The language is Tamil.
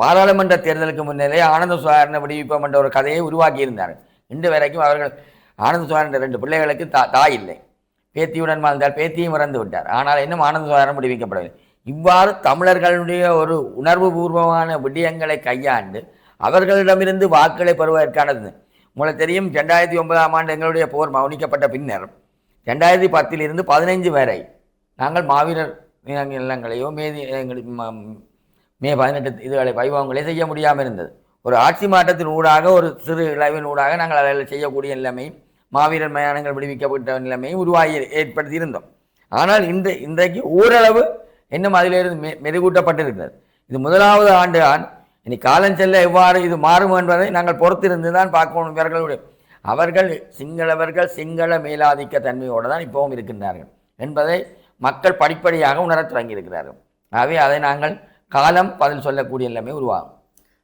பாராளுமன்ற தேர்தலுக்கு முன்னிலே ஆனந்த சுவாரண விடுவிப்போம் என்ற ஒரு கதையை உருவாக்கியிருந்தார். இன்று வரைக்கும் அவர்கள் ஆனந்த சுவாரன் ரெண்டு பிள்ளைகளுக்கு தா தாய் இல்லை. பேத்தியுடன் வாழ்ந்தால் பேத்தியும் இறந்து விட்டார். ஆனால் இன்னும் ஆனந்த சுவாரம் விடுவிக்கப்படவில்லை. இவ்வாறு தமிழர்களுடைய ஒரு உணர்வுபூர்வமான விடயங்களை கையாண்டு அவர்களிடமிருந்து வாக்குகளை பெறுவதற்கானது உங்களுக்கு தெரியும் ரெண்டாயிரத்தி ஒன்பதாம் ஆண்டு எங்களுடைய போர் மௌனிக்கப்பட்ட பின்னர் ரெண்டாயிரத்தி பத்திலிருந்து பதினைஞ்சு வரை நாங்கள் மாவீரர் நிலங்களையோ மேதி எங்களுக்கு மே பதினெட்டு இதுகளை வைபவங்களே செய்ய முடியாமல் இருந்தது. ஒரு ஆட்சி மாற்றத்தின் ஊடாக ஒரு சிறு இளவின் ஊடாக நாங்கள் அதில் செய்யக்கூடிய நிலைமையும் மாவீரர் மயானங்கள் விடுவிக்கப்பட்ட நிலைமையும் உருவாகி ஏற்படுத்தி இருந்தோம் ஆனால் இந்த இன்றைக்கு ஓரளவு இன்னும் அதிலிருந்து மெ மெருகூட்டப்பட்டிருக்கிறது. இது முதலாவது ஆண்டு ஆண். இனி காலம் செல்ல எவ்வாறு இது மாறும் என்பதை நாங்கள் பொறுத்திருந்து தான் பார்க்கணும் இவர்களுடைய. அவர்கள் சிங்களவர்கள் சிங்கள மேலாதிக்க தன்மையோடு தான் இப்போவும் இருக்கின்றார்கள். என்பதை மக்கள் படிப்படியாக உணரத் தொடங்கியிருக்கிறார்கள். ஆகவே அதை நாங்கள் காலம் பதில் சொல்லக்கூடிய எல்லாமே உருவாகும்.